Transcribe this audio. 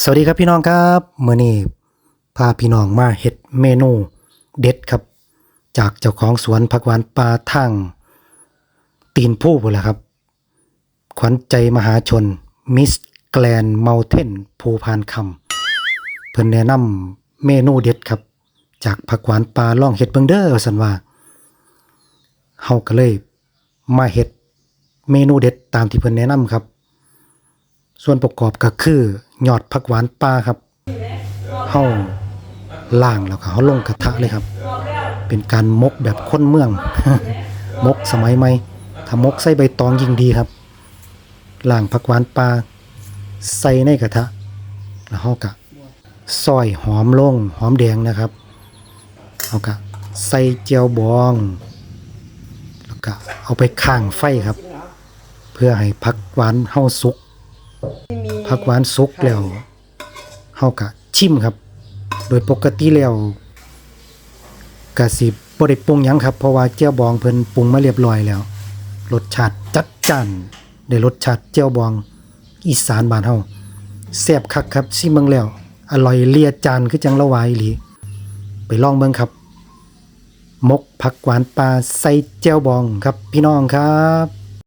สวัสดีครับพี่น้องครับเมื้อนี้พาพี่น้องมาเฮ็ดเมนูเด็ดครับ จากเจ้าของสวนผักหวานปลาทางตีนผู้พุ่นล่ะครับ ขวัญใจมหาชนมิสแกลนเม t เทนภูพานคำเพิ่นแนะนำเมนูเด็ดครับ จากผักหวานปลาล่องเฮ็ดเบิงเดอว่าซั่นว่าเฮาก็เลยมาเฮ็ดเมนูเด็ดตามที่เพิ่นแนะนำครับ ส่วนประกอบก็คือยอดผักหวานปลาครับเฮาล่างแล้วก็เฮาลงกระทะเลยครับ เป็นการมกแบบคนเมือง มกสมัยใหม่ถ้ามกใส่ใบตองยิ่งดีครับล่างผักหวานปลาใส่ในกระทะ แล้วเฮาก็ซอยหอมลงหอมแดงนะครับเฮาก็ใส่เจียวบอง แล้วก็เอาไปข้างไฟครับ เพื่อให้ผักหวานเฮาสุก ผักหวานสุกแล้วเฮาก็ชิมครับ โดยปกติแล้วก็สิบ่ได้ปรุงหยังครับ เพราะว่าเจียวบองเพิ่นปรุงมาเรียบร้อยแล้ว รสชาติจัดจ้านได้รสชาติเจียวบองอีสานบ้านเฮาแซ่บคักครับซิมเบิ่งแล้ว อร่อยเลียจานคือจังละวายอีหลีไปลองเบิ่งครับ มกผักหวานปลาใส่เจียวบองครับพี่น้องครับ